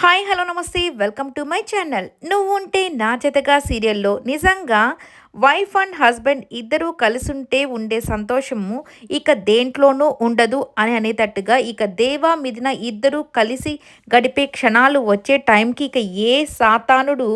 Hi hello నమస్తే. Welcome to my channel. నువ్వు ఉంటే నా జతగా సీరియల్లో నిజంగా వైఫ్ అండ్ హస్బెండ్ ఇద్దరూ కలిసుంటే ఉండే సంతోషము ఇక దేంట్లోనూ ఉండదు అని అనేటట్టుగా ఇక దేవా మిదిన ఇద్దరూ కలిసి గడిపే క్షణాలు వచ్చే టైంకి ఇక ఏ సాతానుడు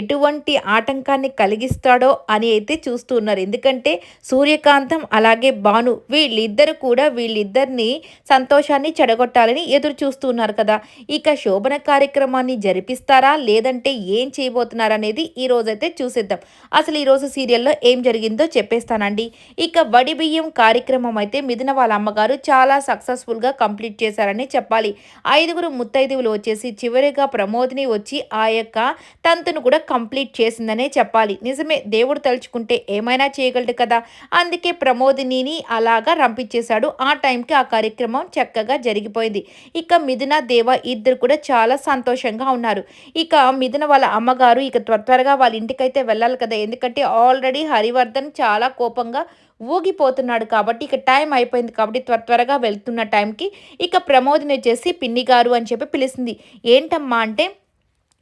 ఎటువంటి ఆటంకాన్ని కలిగిస్తాడో అని అయితే చూస్తున్నారు ఎందుకంటే సూర్యకాంతం అలాగే భాను వీళ్ళిద్దరు కూడా వీళ్ళిద్దరిని సంతోషాన్ని చెడగొట్టాలని ఎదురు చూస్తున్నారు కదా. ఇక శోభన కార్యక్రమాన్ని జరిపిస్తారా? లేదంటే ఏం చేయబోతున్నారు అనేది ఈ రోజైతే చూసేద్దాం. అసలు ఈరోజు సీరియల్లో ఏం జరిగిందో చెప్పేస్తానండి. ఇక వడి బియ్యం కార్యక్రమం అయితే మిథున వాళ్ళ అమ్మగారు చాలా సక్సెస్ఫుల్గా కంప్లీట్ చేశారని చెప్పాలి. ఐదుగురు ముత్తైదువులు వచ్చేసి చివరిగా ప్రమోదిని వచ్చి ఆ యొక్క తంతును కూడా కంప్లీట్ చేసిందనే చెప్పాలి. నిజమే దేవుడు తలుచుకుంటే ఏమైనా చేయగలడు కదా? అందుకే ప్రమోదినిని అలాగా రంపించేశాడు. ఆ టైంకి ఆ కార్యక్రమం చక్కగా జరిగిపోయింది. ఇక మిథున దేవ ఇద్దరు కూడా చాలా సంతోషంగా ఉన్నారు. ఇక మిథున వాళ్ళ అమ్మగారు ఇక త్వర త్వరగా వాళ్ళ ఇంటికైతే వెళ్ళాలి కదా? ఎందుకంటే ఆల్రెడీ హరివర్ధన్ చాలా కోపంగా ఊగిపోతున్నాడు కాబట్టి ఇక టైం అయిపోయింది కాబట్టి త్వర త్వరగా వెళ్తున్న టైంకి ఇక ప్రమోదిని వచ్చేసి పిన్ని గారు అని చెప్పి పిలిచింది. ఏంటమ్మా అంటే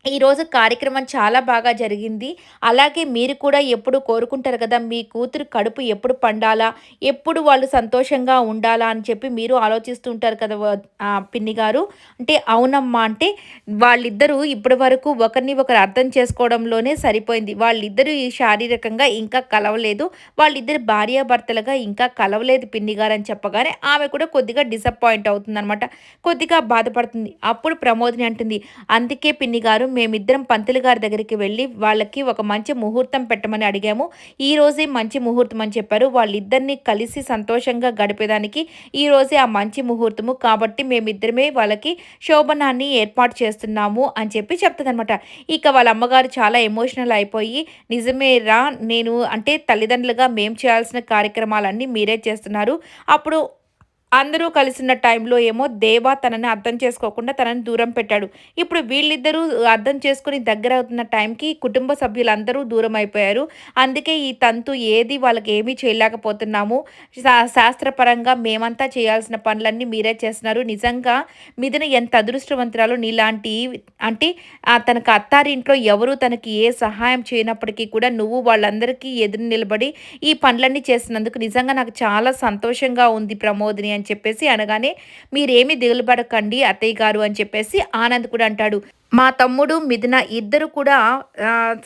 ఈరోజు కార్యక్రమం చాలా బాగా జరిగింది. అలాగే మీరు కూడా ఎప్పుడు కోరుకుంటారు కదా మీ కూతురు కడుపు ఎప్పుడు పండాలా ఎప్పుడు వాళ్ళు సంతోషంగా ఉండాలా అని చెప్పి మీరు ఆలోచిస్తుంటారు కదా పిన్ని గారు. అంటే అవునమ్మా అంటే వాళ్ళిద్దరూ ఇప్పటి వరకు ఒకరిని ఒకరు అర్థం చేసుకోవడంలోనే సరిపోయింది. వాళ్ళిద్దరూ శారీరకంగా ఇంకా కలవలేదు. వాళ్ళిద్దరు భార్యాభర్తలుగా ఇంకా కలవలేదు పిన్ని గారు అని చెప్పగానే ఆమె కూడా కొద్దిగా డిసప్పాయింట్ అవుతుంది కొద్దిగా బాధపడుతుంది. అప్పుడు ప్రమోదిని అంటుంది అందుకే పిన్ని గారు మేమిద్దరం పంతులు గారి దగ్గరికి వెళ్ళి వాళ్ళకి ఒక మంచి ముహూర్తం పెట్టమని అడిగాము. ఈ రోజే మంచి ముహూర్తం అని చెప్పారు. వాళ్ళిద్దరిని కలిసి సంతోషంగా గడిపేదానికి ఈ రోజే ఆ మంచి ముహూర్తము. కాబట్టి మేమిద్దరమే వాళ్ళకి శోభనాన్ని ఏర్పాటు చేస్తున్నాము అని చెప్పి చెప్తుందనమాట ఇక వాళ్ళ అమ్మగారు చాలా ఎమోషనల్ అయిపోయి నిజమే రా నేను అంటే తల్లిదండ్రులుగా మేము చేయాల్సిన కార్యక్రమాలన్నీ మీరే చేస్తున్నారు. అప్పుడు అందరూ కలిసిన టైంలో ఏమో దేవా తనని అర్థం చేసుకోకుండా తనని దూరం పెట్టాడు. ఇప్పుడు వీళ్ళిద్దరూ అర్థం చేసుకుని దగ్గర అవుతున్న టైంకి కుటుంబ సభ్యులందరూ దూరం అయిపోయారు. అందుకే ఈ తంతు ఏది వాళ్ళకి ఏమీ చేయలేకపోతున్నాము. శాస్త్రపరంగా మేమంతా చేయాల్సిన పనులన్నీ మీరే చేస్తున్నారు. నిజంగా మిదిన ఎంత అదృష్టవంతురాలు నీలాంటి అంటే తనకు అత్తారింట్లో ఎవరు తనకి ఏ సహాయం చేయనప్పటికీ కూడా నువ్వు వాళ్ళందరికీ ఎదురు నిలబడి ఈ పనులన్నీ చేసినందుకు నిజంగా నాకు చాలా సంతోషంగా ఉంది ప్రమోదిని అని అని చెప్పేసి అనగానే మీరేమి దిగులు పడకండి అత్తయ్య గారు అని చెప్పేసి ఆనంద్ కూడా అంటాడు. మా తమ్ముడు మిథున ఇద్దరు కూడా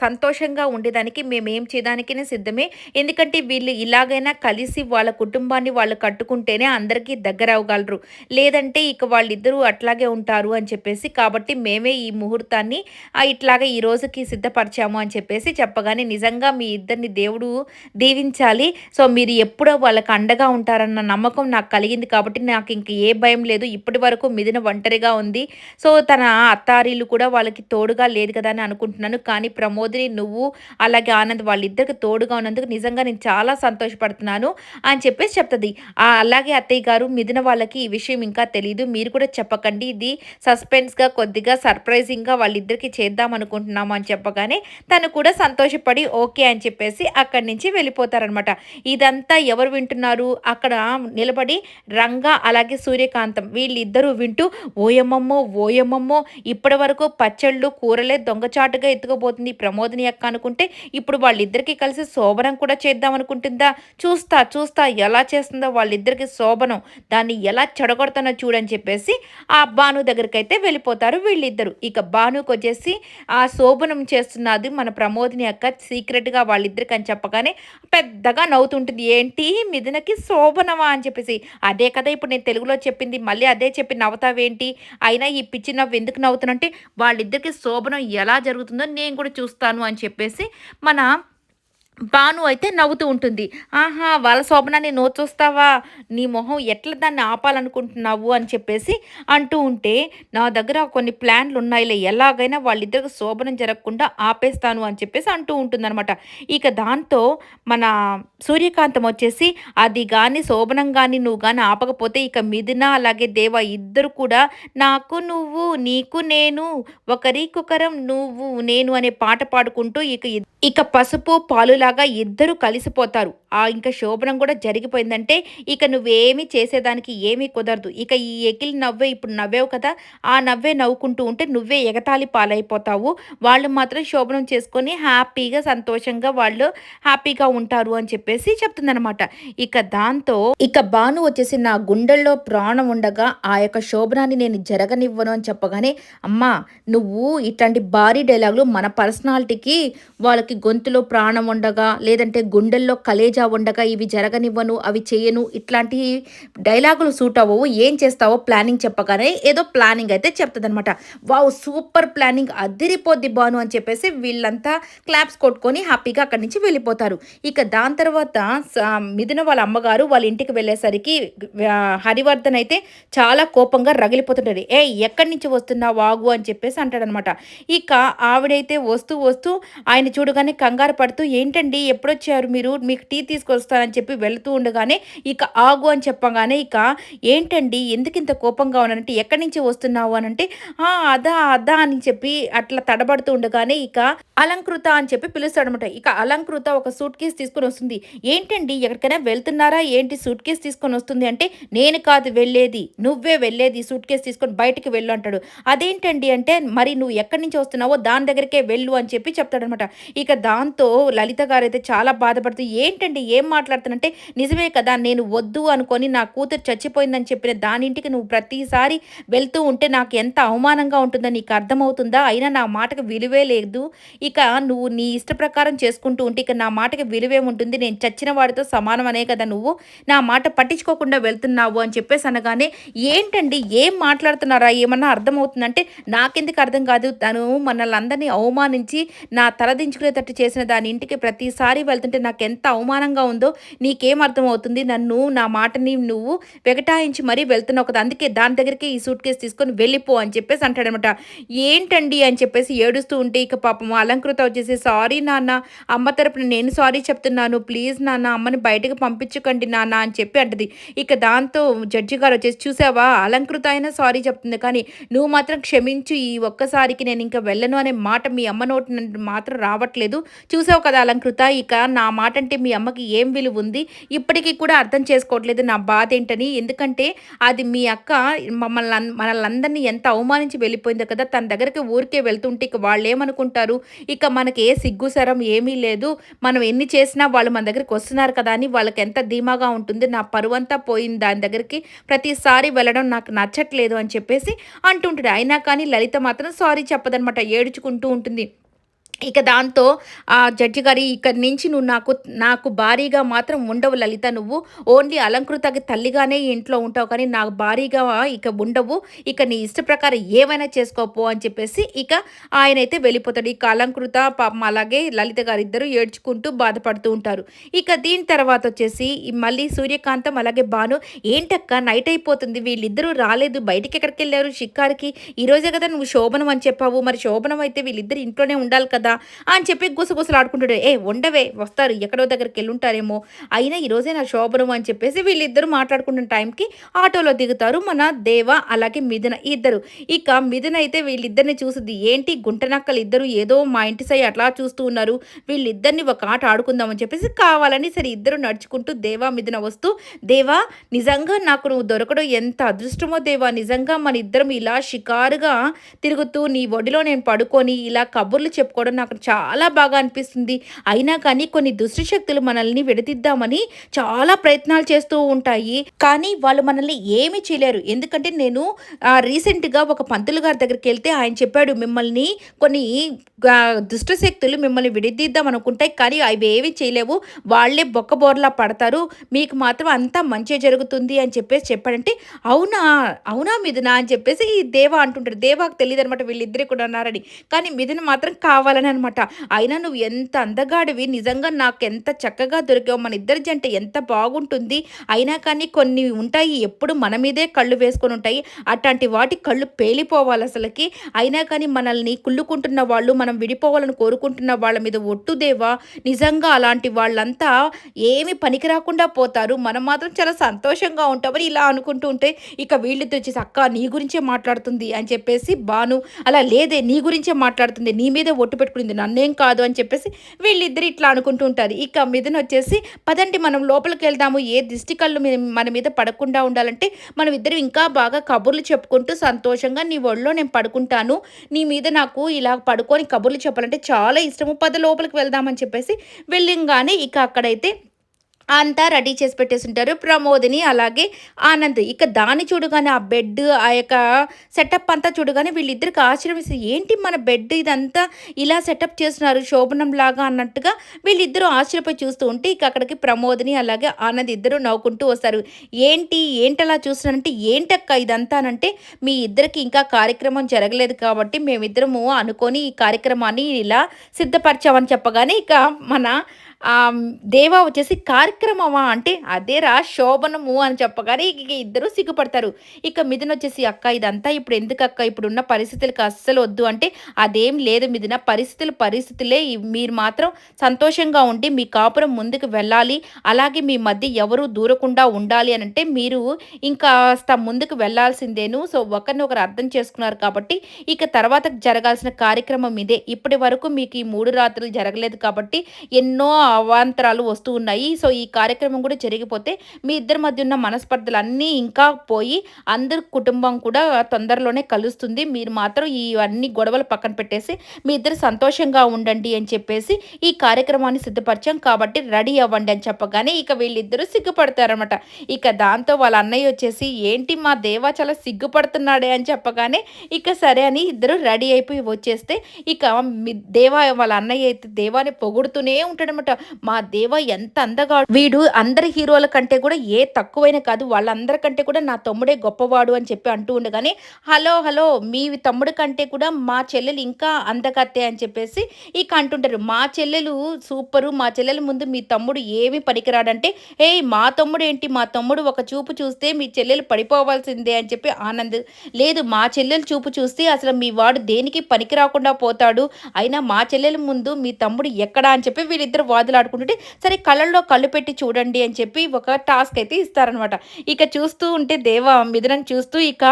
సంతోషంగా ఉండేదానికి మేమేం చేయడానికి సిద్ధమే. ఎందుకంటే వీళ్ళు ఇలాగైనా కలిసి వాళ్ళ కుటుంబాన్ని వాళ్ళు కట్టుకుంటేనే అందరికీ దగ్గర అవ్వగలరు. లేదంటే ఇక వాళ్ళిద్దరూ అట్లాగే ఉంటారు అని చెప్పేసి. కాబట్టి మేమే ఈ ముహూర్తాన్ని ఇట్లాగే ఈ రోజుకి సిద్ధపరిచాము అని చెప్పేసి చెప్పగానే నిజంగా మీ ఇద్దరిని దేవుడు దీవించాలి. సో మీరు ఎప్పుడో వాళ్ళకి అండగా ఉంటారన్న నమ్మకం నాకు కలిగింది కాబట్టి నాకు ఇంక ఏ భయం లేదు. ఇప్పటి వరకు మిథున ఒంటరిగా ఉంది. సో తన అత్తారీలు కూడా వాళ్ళకి తోడుగా లేదు కదా అని అనుకుంటున్నాను. కానీ ప్రమోదిని నువ్వు అలాగే ఆనంద్ వాళ్ళిద్దరికి తోడుగా ఉన్నందుకు నిజంగా నేను చాలా సంతోషపడుతున్నాను అని చెప్పేసి చెప్తుంది. అలాగే అత్తయ్య గారు మిథున వాళ్ళకి ఈ విషయం ఇంకా తెలియదు మీరు కూడా చెప్పకండి. ఇది సస్పెన్స్గా కొద్దిగా సర్ప్రైజింగ్గా వాళ్ళిద్దరికి చేద్దాం అనుకుంటున్నాము అని చెప్పగానే తను కూడా సంతోషపడి ఓకే అని చెప్పేసి అక్కడి నుంచి వెళ్ళిపోతారనమాట. ఇదంతా ఎవరు వింటున్నారు? అక్కడ నిలబడి రంగా అలాగే సూర్యకాంతం వీళ్ళిద్దరూ వింటూ ఓయమ్మమ్మో ఓయమ్మమ్మో ఇప్పటి వరకు పచ్చళ్ళు కూరలే దొంగచాటుగా ఎత్తుకుపోతుంది ప్రమోదిని అక్క అనుకుంటే ఇప్పుడు వాళ్ళిద్దరికీ కలిసి శోభనం కూడా చేద్దాం అనుకుంటుందా? చూస్తా చూస్తా ఎలా చేస్తుందో వాళ్ళిద్దరికి శోభనం. దాన్ని ఎలా చెడగొడతానో చూడని చెప్పేసి ఆ బాను దగ్గరికి అయితే వెళ్ళిపోతారు వీళ్ళిద్దరు. ఇక బానుకు వచ్చేసి ఆ శోభనం చేస్తున్నది మన ప్రమోదిని అక్క. సీక్రెట్గా వాళ్ళిద్దరికి అని చెప్పగానే పెద్దగా నవ్వుతుంటుంది. ఏంటి? మిథునకి శోభనమా? అని చెప్పేసి. అదే కదా ఇప్పుడు నేను తెలుగులో చెప్పింది మళ్ళీ అదే చెప్పి నవ్వుతావేంటి? అయినా ఈ పిచ్చి నవ్వు ఎందుకు నవ్వుతున్నంటే వాళ్ళిద్దరికి శోభనం ఎలా జరుగుతుందో నేను కూడా చూస్తాను అని చెప్పేసి మన భాను అయితే నవ్వుతూ ఉంటుంది. ఆహా వాళ్ళ శోభనాన్ని నోచొస్తావా నీ మొహం ఎట్లా దాన్ని ఆపాలనుకుంటున్నావు? అని చెప్పేసి అంటూ ఉంటే నా దగ్గర కొన్ని ప్లాన్లు ఉన్నాయిలే ఎలాగైనా వాళ్ళిద్దరికి శోభనం జరగకుండా ఆపేస్తాను అని చెప్పేసి అంటూ ఉంటుందన్నమాట. ఇక దాంతో మన సూర్యకాంతం వచ్చేసి అది కానీ శోభనం కానీ నువ్వు కానీ ఆపకపోతే ఇక మిథున అలాగే దేవ ఇద్దరు కూడా నాకు నువ్వు నీకు నేను ఒకరికొకరం నువ్వు నేను అనే పాట పాడుకుంటూ ఇక ఇక పసుపు పాలులా ఇలాగా ఇద్దరు కలిసిపోతారు. ఆ ఇంకా శోభనం కూడా జరిగిపోయిందంటే ఇక నువ్వేమీ చేసేదానికి ఏమీ కుదరదు. ఇక ఈ ఎకిలి నవ్వే ఇప్పుడు నవ్వేవు కదా ఆ నవ్వే నవ్వుకుంటూ ఉంటే నువ్వే ఎగతాళి పాలైపోతావు. వాళ్ళు మాత్రం శోభనం చేసుకొని హ్యాపీగా సంతోషంగా వాళ్ళు హ్యాపీగా ఉంటారు అని చెప్పేసి చెప్తుందనమాట ఇక దాంతో ఇక భాను వచ్చేసి నా గుండెల్లో ప్రాణం ఉండగా ఆ యొక్క శోభనాన్ని నేను జరగనివ్వను అని చెప్పగానే అమ్మా నువ్వు ఇట్లాంటి భారీ డైలాగులు మన పర్సనాలిటీకి వాళ్ళకి గొంతులో ప్రాణం ఉండగా లేదంటే గుండెల్లో కలేజా ఉండగా ఇవి జరగనివ్వను అవి చేయను ఇట్లాంటి డైలాగులు సూట్ అవ్వవు. ఏం చేస్తావో ప్లానింగ్ చెప్పగానే ఏదో ప్లానింగ్ అయితే చెప్తుందనమాట వావ్ సూపర్ ప్లానింగ్ అదిరిపోద్ది బాను అని చెప్పేసి వీళ్ళంతా క్లాప్స్ కొట్టుకొని హ్యాపీగా అక్కడి నుంచి వెళ్ళిపోతారు. ఇక దాని తర్వాత స- మిథున వాళ్ళ అమ్మగారు వాళ్ళ ఇంటికి వెళ్ళేసరికి హరివర్ధన్ అయితే చాలా కోపంగా రగిలిపోతుంటారు ఏ ఎక్కడి నుంచి వస్తున్నా వాగు అని చెప్పేసి అంటాడనమాట ఇక ఆవిడైతే వస్తూ వస్తూ ఆయన చూడగానే కంగారు పడుతూ ఏంటండి ఎప్పుడొచ్చారు మీరు? మీకు టీ తీసుకొస్తానని చెప్పి వెళుతూ ఉండగానే ఇక ఆగు అని చెప్పగానే ఇక ఏంటండి ఎందుకు ఇంత కోపంగా ఉన్నానంటే ఎక్కడి నుంచి వస్తున్నావు అని అంటే "ఆ, అదా అదా అని చెప్పి అట్లా తడబడుతూ ఉండగానే ఇక అలంకృత అని చెప్పి పిలుస్తాడనమాట ఇక అలంకృత ఒక సూట్ కేసు తీసుకొని వస్తుంది. ఏంటండి ఎక్కడికైనా వెళ్తున్నారా? ఏంటి సూట్ కేసు తీసుకొని వస్తుంది అంటే నేను కాదు వెళ్ళేది నువ్వే వెళ్ళేది సూట్ కేసు తీసుకొని బయటికి వెళ్ళు అంటాడు. అదేంటండి అంటే మరి నువ్వు ఎక్కడి నుంచి వస్తున్నావో దాని దగ్గరికే వెళ్ళు అని చెప్పి చెప్తాడనమాట ఇక దాంతో లలిత గారు అయితే చాలా బాధపడుతూ ఏంటండి ఏం మాట్లాడుతున్నంటే నిజమే కదా నేను వద్దు అనుకొని నా కూతురు చచ్చిపోయిందని చెప్పిన దాని ఇంటికి నువ్వు ప్రతిసారి వెళ్తూ ఉంటే నాకు ఎంత అవమానంగా ఉంటుందో నీకు అర్థమవుతుందా? అయినా నా మాటకు విలువే లేదు. ఇక నువ్వు నీ ఇష్ట ప్రకారం చేసుకుంటూ ఉంటే ఇక నా మాటకి విలువేముంటుంది నేను చచ్చిన వాడితో సమానం అనే కదా నువ్వు? నా మాట పట్టించుకోకుండా వెళ్తున్నావు అని చెప్పేసి అనగానే ఏంటండి ఏం మాట్లాడుతున్నారా? ఏమన్నా అర్థమవుతుందంటే నాకెందుకు అర్థం కాదు. తను మనల్ని అందరినీ అవమానించి నా తలదించుకునేటట్టు చేసిన దాని ఇంటికి ప్రతిసారి వెళ్తుంటే నాకు ఎంత అవమానంగా ఉందో నీకేం అర్థమవుతుంది? నన్ను నా మాటని నువ్వు వెగటాయించి మరీ వెళ్తున్నావు కదా అందుకే దాని దగ్గరికి ఈ సూట్ కేసు తీసుకొని వెళ్ళిపో అని చెప్పేసి అంటాడనమాట. ఏంటండి అని చెప్పేసి ఏడుస్తూ ఉంటే ఇక పాపం అలంకృత వచ్చేసి సారీ నాన్న అమ్మ తరపున నేను సారీ చెప్తున్నాను. ప్లీజ్ నాన్న అమ్మని బయటకు పంపించకండి నాన్న అని చెప్పి అంటది. ఇక దాంతో జడ్జి గారు వచ్చేసి చూసావా? అలంకృత అయినా సారీ చెప్తుంది. కానీ నువ్వు మాత్రం క్షమించు. ఈ ఒక్కసారికి నేను ఇంకా వెళ్ళను అనే మాట మీ అమ్మ నోటి మాత్రం రావట్లేదు. చూసావు కదా అలంకృత ఇక నా మాట అంటే మీ అమ్మకి ఏం విలువ ఉంది ఇప్పటికీ కూడా అర్థం చేసుకోవట్లేదు నా బాధ ఏంటని ఎందుకంటే అది మీ అక్క మమ్మల్ని అన్- మనల్ని ఎంత అవమానించి వెళ్ళిపోయిందో కదా తన దగ్గరికి ఊరికే వెళ్తుంటే ఇక వాళ్ళు ఏమనుకుంటారు ఇక మనకి ఏ సిగ్గు సరం ఏమీ లేదు. మనం ఎన్ని చేసినా వాళ్ళు మన దగ్గరికి వస్తున్నారు కదా అని వాళ్ళకి ఎంత ధీమాగా ఉంటుంది. నా పరువంతా పోయింది దాని దగ్గరికి. ప్రతిసారి వెళ్ళడం నాకు నచ్చట్లేదు అని చెప్పేసి అంటుంటాడు. అయినా కానీ లలిత మాత్రం సారీ చెప్పదనమాట ఏడుచుకుంటూ ఉంటుంది. ఇక దాంతో ఆ జడ్జి గారి ఇక్కడి నుంచి నువ్వు నాకు నాకు భారీగా మాత్రం ఉండవు లలిత. నువ్వు ఓన్లీ అలంకృతకి తల్లిగానే ఇంట్లో ఉంటావు కానీ నాకు భారీగా ఇక ఉండవు. ఇక నీ ఇష్ట ప్రకారం ఏమైనా చేసుకోపో అని చెప్పేసి ఇక ఆయన అయితే వెళ్ళిపోతాడు. ఇక అలంకృత పాపం అలాగే లలిత గారి ఇద్దరు ఏడ్చుకుంటూ బాధపడుతూ ఉంటారు. ఇక దీని తర్వాత వచ్చేసి మళ్ళీ సూర్యకాంతం అలాగే భాను ఏంటక్క నైట్ అయిపోతుంది వీళ్ళిద్దరూ రాలేదు బయటికి ఎక్కడికి వెళ్ళారు షికార్కి? ఈ రోజే కదా నువ్వు శోభనం అని చెప్పావు. మరి శోభనం అయితే వీళ్ళిద్దరు ఇంట్లోనే ఉండాలి కదా. అని చెప్పి గుసగుసలు ఆడుకుంటాడు ఏ ఉండవే వస్తారు ఎక్కడో దగ్గరికి వెళ్ళి ఉంటారేమో అయినా ఈరోజే నా శోభనం అని చెప్పేసి వీళ్ళిద్దరు మాట్లాడుకుంటున్న టైంకి ఆటోలో దిగుతారు మన దేవ అలాగే మిథున ఇద్దరు. ఇక మిథున అయితే వీళ్ళిద్దరిని చూసింది ఏంటి గుంటనక్కలు ఇద్దరు ఏదో మా ఇంటి సై అట్లా చూస్తూ ఉన్నారు. వీళ్ళిద్దరిని ఒక ఆట ఆడుకుందామని చెప్పేసి కావాలని సరే ఇద్దరు నడుచుకుంటూ దేవా మిథున వస్తూ దేవా నిజంగా నాకు నువ్వు దొరకడం ఎంత అదృష్టమో దేవా. నిజంగా మన ఇద్దరం ఇలా షికారుగా తిరుగుతూ నీ ఒడిలో నేను పడుకొని ఇలా కబుర్లు చెప్పుకోవడం నాకు చాలా బాగా అనిపిస్తుంది. అయినా కానీ కొన్ని దుష్ట శక్తులు మనల్ని విడదిద్దామని చాలా ప్రయత్నాలు చేస్తూ ఉంటాయి. కానీ వాళ్ళు మనల్ని ఏమీ చేయలేరు. ఎందుకంటే నేను రీసెంట్గా ఒక పంతులు గారి దగ్గరికి వెళ్తే ఆయన చెప్పాడు మిమ్మల్ని కొన్ని దుష్ట శక్తులు మిమ్మల్ని విడదీద్దాం అనుకుంటాయి కానీ అవి ఏమీ చేయలేవు. వాళ్ళే బొక్కబోర్లా పడతారు. మీకు మాత్రం అంతా మంచి జరుగుతుంది అని చెప్పేసి చెప్పాడంటే అవునా అవునా మిథున అని చెప్పేసి ఈ దేవ అంటుంటారు దేవాకు తెలియదు అనమాట వీళ్ళిద్దరే కూడా ఉన్నారని కానీ మిథున మాత్రం కావాలని అనమాట అయినా నువ్వు ఎంత అందగాడివి నిజంగా నాకు ఎంత చక్కగా దొరికావు మన ఇద్దరి జంట ఎంత బాగుంటుంది. అయినా కానీ కొన్ని ఉంటాయి ఎప్పుడు మన మీదే కళ్ళు వేసుకొని ఉంటాయి. అట్లాంటి వాటి కళ్ళు పేలిపోవాలి అసలుకి. అయినా కానీ మనల్ని కుళ్ళుకుంటున్న వాళ్ళు మనం విడిపోవాలని కోరుకుంటున్న వాళ్ళ మీద ఒట్టుదేవా నిజంగా అలాంటి వాళ్ళంతా ఏమి పనికి రాకుండా పోతారు. మనం మాత్రం చాలా సంతోషంగా ఉంటామని ఇలా అనుకుంటూ ఉంటే ఇక వీళ్ళతో వచ్చేసి అక్క నీ గురించే మాట్లాడుతుంది అని చెప్పేసి బాను అలా లేదే నీ గురించే మాట్లాడుతుంది. నీ మీదే ఒట్టు పెట్టుకుంటుంది భయపడింది నన్నేం కాదు అని చెప్పేసి వీళ్ళిద్దరు ఇట్లా అనుకుంటూ ఉంటారు. ఇక మిథున్ వచ్చేసి పదండి మనం లోపలికి వెళ్దాము. ఏ దిష్టి కళ్ళు మన మీద పడకుండా ఉండాలంటే మనం ఇద్దరు ఇంకా బాగా కబుర్లు చెప్పుకుంటూ సంతోషంగా నీ ఒళ్ళో నేను పడుకుంటాను. నీ మీద నాకు ఇలా పడుకొని కబుర్లు చెప్పాలంటే చాలా ఇష్టము. పద లోపలికి వెళ్దామని చెప్పేసి వెళ్ళంగానే ఇక అక్కడైతే అంతా రెడీ చేసి పెట్టేసి ఉంటారు ప్రమోదిని అలాగే ఆనంద్. ఇక దాన్ని చూడగానే ఆ బెడ్ ఆ యొక్క సెటప్ అంతా చూడగానే వీళ్ళిద్దరికి ఆశ్చర్యం ఏంటి మన బెడ్ ఇదంతా ఇలా సెటప్ చేస్తున్నారు శోభనం లాగా అన్నట్టుగా వీళ్ళిద్దరూ ఆశ్చర్యపోయి చూస్తూ ఉంటే ఇక అక్కడికి ప్రమోదిని అలాగే ఆనంద్ ఇద్దరు నవ్వుకుంటూ వస్తారు. ఏంటి ఏంటలా చూస్తున్నానంటే ఏంటక్క ఇదంతానంటే మీ ఇద్దరికి ఇంకా కార్యక్రమం జరగలేదు కాబట్టి మేమిద్దరము అనుకొని ఈ కార్యక్రమాన్ని ఇలా సిద్ధపరచామని చెప్పగానే ఇక మన దేవా వచ్చేసి కార్యక్రమమా అంటే అదేరా శోభనము అని చెప్పగానే ఇక ఇద్దరు సిగ్గుపడతారు. ఇక మిథున వచ్చేసి అక్క ఇదంతా ఇప్పుడు ఎందుకు అక్క? ఇప్పుడున్న పరిస్థితులకు అస్సలు వద్దు. అంటే అదేం లేదు మిథున పరిస్థితులు పరిస్థితులే. మీరు మాత్రం సంతోషంగా ఉండి మీ కాపురం ముందుకు వెళ్ళాలి. అలాగే మీ మధ్య ఎవరు దూరకుండా ఉండాలి అని అంటే మీరు ఇంకా ముందుకు వెళ్ళాల్సిందేను సో ఒకరిని ఒకరు అర్థం చేసుకున్నారు కాబట్టి ఇక తర్వాత జరగాల్సిన కార్యక్రమం ఇదే. ఇప్పటి వరకు మీకు ఈ మూడు రాత్రులు జరగలేదు కాబట్టి ఎన్నో అవాంతరాలు వస్తూ ఉన్నాయి. సో ఈ కార్యక్రమం కూడా జరిగిపోతే మీ ఇద్దరి మధ్య ఉన్న మనస్పర్ధలు అన్నీ ఇంకా పోయి అందరి కుటుంబం కూడా తొందరలోనే కలుస్తుంది. మీరు మాత్రం ఈ అన్ని గొడవలు పక్కన పెట్టేసి మీ ఇద్దరు సంతోషంగా ఉండండి అని చెప్పేసి ఈ కార్యక్రమాన్ని సిద్ధపరిచాం. కాబట్టి రెడీ అవ్వండి అని చెప్పగానే ఇక వీళ్ళిద్దరూ సిగ్గుపడతారనమాట ఇక దాంతో వాళ్ళ అన్నయ్య వచ్చేసి ఏంటి మా దేవా చాలా సిగ్గుపడుతున్నాడే అని చెప్పగానే ఇక సరే అని ఇద్దరు రెడీ అయిపోయి వచ్చేస్తే ఇక దేవా వాళ్ళ అన్నయ్య అయితే దేవాని పొగుడుతూనే ఉంటాడనమాట మా దేవ ఎంత అందగాడు. వీడు అందరి హీరోల కంటే కూడా ఏ తక్కువైన కాదు వాళ్ళందరికంటే కూడా నా తమ్ముడే గొప్పవాడు అని చెప్పి అంటూ ఉండగానే హలో హలో మీ తమ్ముడు కంటే కూడా మా చెల్లెలు ఇంకా అందగత్తే అని చెప్పేసి ఇక అంటుంటారు. మా చెల్లెలు సూపరు మా చెల్లెల ముందు మీ తమ్ముడు ఏమి పనికిరాడంటే ఏ మా తమ్ముడు ఏంటి? మా తమ్ముడు ఒక చూపు చూస్తే మీ చెల్లెలు పడిపోవాల్సిందే అని చెప్పి ఆనంద్. లేదు మా చెల్లెలు చూపు చూస్తే అసలు మీ వాడు దేనికి పనికిరాకుండా పోతాడు? అయినా మా చెల్లెల ముందు మీ తమ్ముడు ఎక్కడా అని చెప్పి వీళ్ళిద్దరు వాదులాడుకుంటుంటే సరే కళ్ళల్లో కళ్ళు పెట్టి చూడండి అని చెప్పి ఒక టాస్క్ అయితే ఇస్తారనమాట. ఇక చూస్తూ ఉంటే దేవ మిథునం చూస్తూ ఇక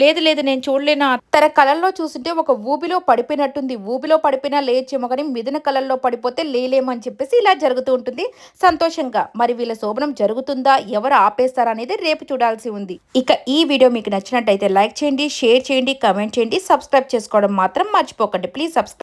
లేదు లేదు నేను చూడలేనా? తన కళల్లో చూస్తుంటే ఒక ఊబిలో పడిపోయినట్టుంది. ఊబిలో పడిపోయినా లేచేమో కానీ మిథున కళల్లో పడిపోతే లేలేమని చెప్పేసి ఇలా జరుగుతూ ఉంటుంది. సంతోషంగా. మరి వీళ్ళ శోభనం జరుగుతుందా? ఎవరు ఆపేస్తారా అనేది రేపు చూడాల్సి ఉంది. ఇక ఈ వీడియో మీకు నచ్చినట్టయితే లైక్ చేయండి షేర్ చేయండి కమెంట్ చేయండి సబ్స్క్రైబ్ చేసుకోవడం మాత్రం మర్చిపోకండి. Please subscribe